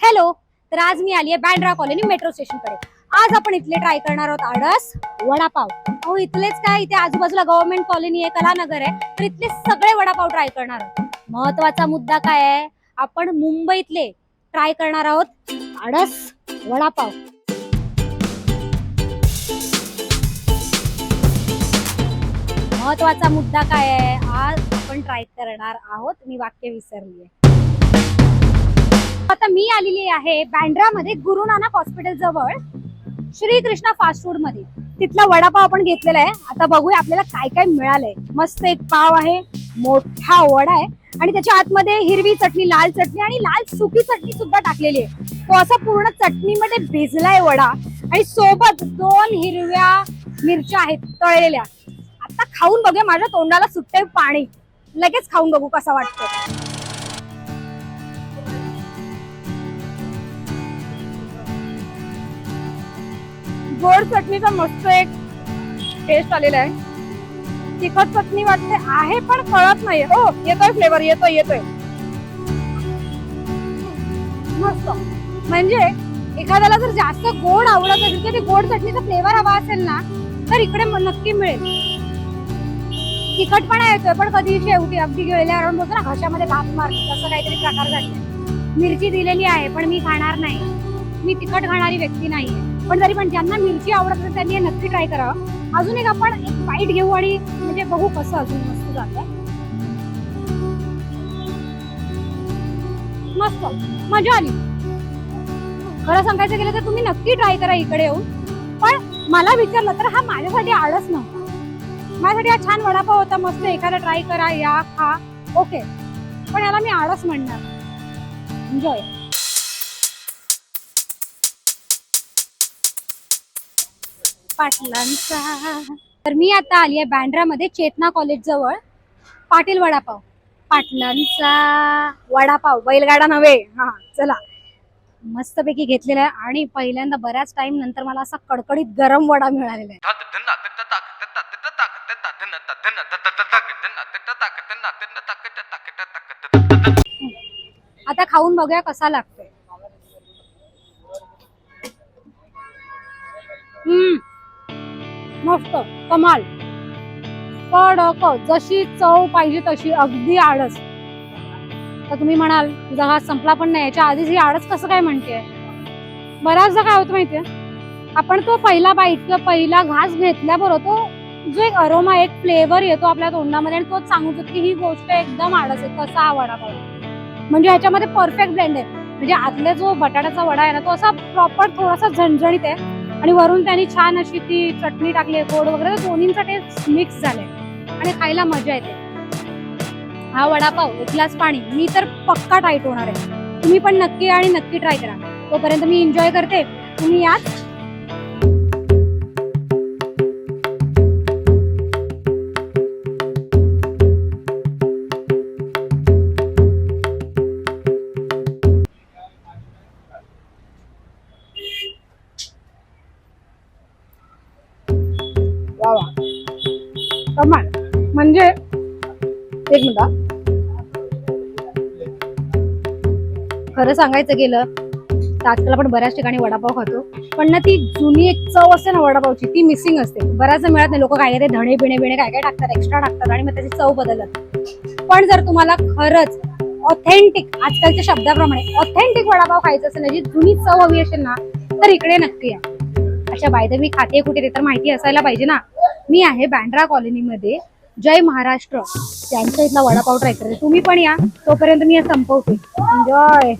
Hello तर आज मी आली आहे बँड्रा कॉलनी मेट्रो स्टेशनकडे. आज आपण इथले ट्राय करणार आहोत आडस वडापाव. अहो इथलेच काय? इथे आजूबाजूला गव्हर्नमेंट कॉलनी आहे कलानगर आहे. तर इथले सगळे वडापाव ट्राय करणार आहोत. महत्त्वाचा मुद्दा काय आहे? आपण मुंबईतले ट्राय करणार आहोत आडस वडापाव. महत्त्वाचा मुद्दा काय आहे? आज आपण ट्राय करणार आहोत. मी वाक्य विसरली आहे आता मी आलेली आहे बँड्रामध्ये गुरु नानक हॉस्पिटल जवळ श्री कृष्णा फास्ट फूडमध्ये. तिथला वडापाव आपण घेतलेला आहे. आता बघूया आपल्याला काय काय मिळालंय. मस्त एक पाव आहे मोठा वडा आहे आणि त्याच्या आतमध्ये हिरवी चटणी लाल चटणी आणि लाल सुकी चटणी सुद्धा टाकलेली आहे. तो असा पूर्ण चटणीमध्ये भिजलाय वडा आणि सोबत दोन हिरव्या मिरच्या आहेत तळलेल्या. आता खाऊन बघूया माझ्या तोंडाला सुट्टे पाणी. लगेच खाऊन बघू कसा वाटतो गोड चटणीचा मस्त एक टेस्ट आलेला आहे. तिखट चटणी वाटते आहे पण कळत नाही हो येतोय फ्लेवर येतोय येतोय. मस्त. म्हणजे एखाद्याला जर जास्त गोड आवडत असेल तर गोड चटणीचा फ्लेवर हवा असेल ना तर इकडे नक्की मिळेल. तिखटपणा येतोय पण कधी शेवटी अगदी गेलेल्या अराउंड बोलतो ना घशामध्ये घास मारते तसं काहीतरी प्रकार झाले. मिरची दिलेली आहे पण मी खाणार नाही. मी तिखट खाणारी व्यक्ती नाहीये. पण तरी पण ज्यांना मिरची आवडत असेल त्यांनी नक्की ट्राय करावं. अजून एक आपण एक बाईट घेऊ आणि म्हणजे बघू कसं अजून मस्त जात मस्त. मजा आली. खरं सांगायचं गेलं तर तुम्ही नक्की ट्राय करा इकडे येऊन. पण मला विचारलं तर हा माझ्यासाठी आळस नव्हता. माझ्यासाठी हा छान वडापाव होता मस्त एखादा ट्राय करा या खा. ओके पण याला मी आळस म्हणणार. एन्जॉय पाटलांचा. तर मी आता आली आहे बँड्रामध्ये चेतना कॉलेज जवळ. पाटील वडापाव. पाटलांचा वडापाव. बैलगाडा नव्हे. हा चला. मस्तपैकी घेतलेला आहे. आणि पहिल्यांदा बऱ्याच टाइम नंतर मला असा कडकडीत गरम वडा मिळालेला आहे. आता खाऊन बघूया कसा लागतोय. हम्म मस्त कमाल. कडक जशी चव पाहिजे तशी अगदी आडस तर तुम्ही म्हणाल तुझा संपला पण नाही याच्या आधीच ही आडस कसं काय म्हणते बऱ्याचदा काय होतं माहितीये? आपण तो पहिला बाईट किंवा पहिला घास घेतल्याबरोबर तो जो एक अरोमा एक फ्लेवर येतो आपल्या तोंडामध्ये आणि तोच सांगतो की ही गोष्ट एकदम आडस आहे तसा हा वडा पाहिजे म्हणजे ह्याच्यामध्ये परफेक्ट ब्लेंड आहे. म्हणजे आतला जो बटाट्याचा वडा आहे ना तो असा प्रॉपर थोडासा झणझणीत आहे. आणि वरून त्यांनी छान अशी ती चटणी टाकली गोड वगैरे दोन्हींचा टेस्ट मिक्स झालाय. आणि खायला मजा येते. हा वडापाव एक ग्लास पाणी मी तर पक्का टाईट होणार आहे. तुम्ही पण नक्की आणि नक्की ट्राय करा. तोपर्यंत मी एन्जॉय करते. तुम्ही यात कमाल म्हणजे एक मिनिट खरं सांगायचं गेलं तर आजकाल आपण बऱ्याच ठिकाणी वडापाव खातो. पण ना ती जुनी एक चव असते ना वडापावची ती मिसिंग असते. बऱ्याच मिळत नाही. लोक काय काय धणे बिणे बिणे काय काय टाकतात एक्स्ट्रा टाकतात आणि मग त्याची चव बदलतात. पण जर तुम्हाला खरंच ऑथेंटिक आजकालच्या शब्दाप्रमाणे ऑथेंटिक वडापाव खायचं असेल ना जी जुनी चव हवी असेल ना तर इकडे नक्की या. अशा बायदे मी खाते कुठे ते तर माहिती असायला पाहिजे ना? मी आहे बँड्रा कॉलनीमध्ये. जय महाराष्ट्र. त्यांच्या इथला वडापाव ट्राय तुम्ही पण या. तोपर्यंत मी संपवते. एन्जॉय